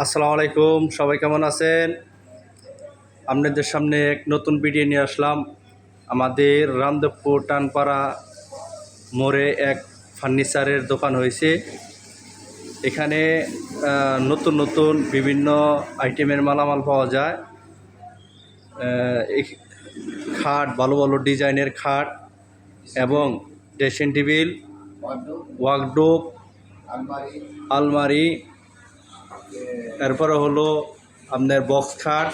আসসালামু আলাইকুম, সবাই কেমন আছেন? আপনাদের সামনে এক নতুন ভিডিও নিয়ে আসলাম। আমাদের রামদেবপুর টানপাড়া মোড়ে এক ফার্নিচারের দোকান হয়েছে। এখানে নতুন নতুন বিভিন্ন আইটেমের মালামাল পাওয়া যায়। খাট, ভালো ভালো ডিজাইনের খাট এবং ড্রেসিং টেবিল ওয়ার্কডোপ আলমারি এরপরে হলো আপনার বক্স খাট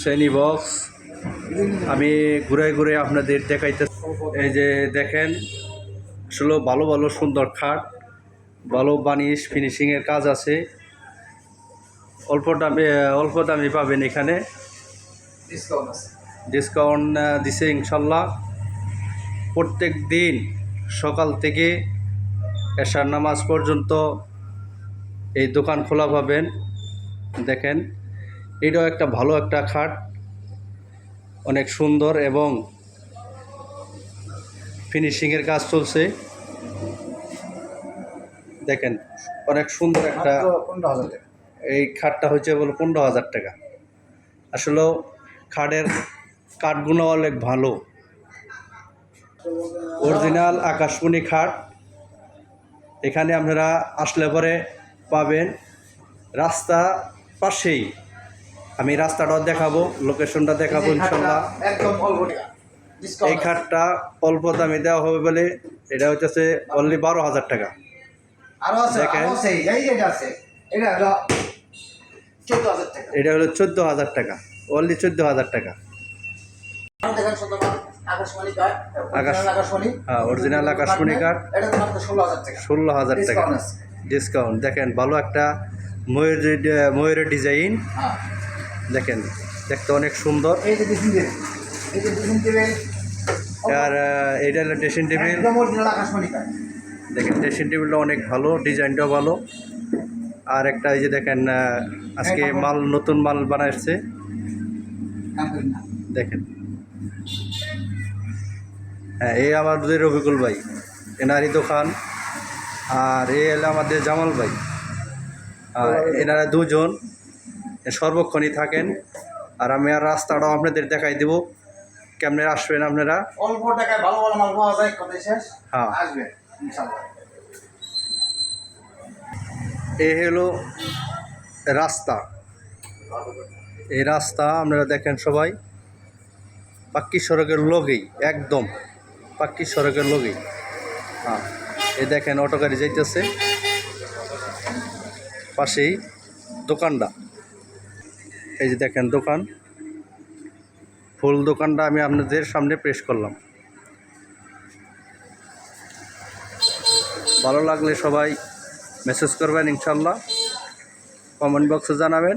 শ্রেণি বক্স আমি ঘুরে ঘুরে আপনাদের দেখাইতে এই যে দেখেন আসলে ভালো ভালো সুন্দর খাট ভালো বানিশ ফিনিশিংয়ের কাজ আছে। অল্প দামে অল্প দামে পাবেন এখানে। ডিসকাউন্ট ডিসকাউন্ট দিছে ইনশাল্লাহ। প্রত্যেক দিন সকাল থেকে এশার নামাজ পর্যন্ত এই দোকান খোলা পাবেন। দেখেন এটাও একটা ভালো একটা খাট। অনেক সুন্দর এবং ফিনিশিংয়ের কাজ চলছে। দেখেন অনেক সুন্দর একটা এই খাটটা হচ্ছে বলো পনেরো হাজার টাকা। আসলে খাটের কাঠগুলো অনেক ভালো। অরিজিনাল আকাশমণি খাট। এখানে আপনারা আসলে পরে পাবেন রাস্তা পাশেই। আমি রাস্তাটাও দেখাবো লোকেশনটা দেখাবো ইনশাল্লাহ। এই খাটটা অল্প দামে দেওয়া হবে বলে এটা হচ্ছে অনলি বারো হাজার টাকা। এটা হলো চোদ্দ হাজার টাকা। অনলি চোদ্দ হাজার টাকা। আকাশমণি হ্যাঁ অরিজিনাল আকাশমণি মাত্র ষোলো হাজার টাকা। ষোলো হাজার টাকা। ডিসকাউন্ট দেখেন ভালো একটা ময়ূর ময়ূরের ডিজাইন হ্যাঁ দেখেন দেখতে অনেক সুন্দর। আর এইটা হলো ড্রেসিং টেবিল দেখেন ড্রেসিং টেবিলটা অনেক ভালো ডিজাইনটাও ভালো। আর একটা এই যে দেখেন আজকে মাল নতুন মাল না দেখেন। হ্যাঁ এই আমাদের রবিকুল ভাই এনারই দোকান। আর এ হলো আমাদের জামাল ভাই। আর এনারা দুজন সর্বক্ষণই থাকেন। আর আমি আর রাস্তাটাও আপনাদের দেখাই দেবো। কেমনে আসবেন আপনারা? অল্প টাকায় ভালো ভালো মাল পাওয়া যায় কথা শেষ। হ্যাঁ। আসবে ইনশাল্লাহ এ হলো রাস্তা। এই রাস্তা আপনারা দেখেন সবাই। পাক্কি সড়কের লগেই একদম পাক্কি সড়কের লগেই। হ্যাঁ। এই দেখেন, অটো গাড়ি যাইতেছে। পাশেই দোকানটা। এই যে দেখেন দোকান। ফুল দোকানটা আমি আপনাদের সামনে প্রেস করলাম। ভালো লাগলে সবাই মেসেজ করবেন, ইনশাল্লাহ। কমেন্ট বক্সে জানাবেন।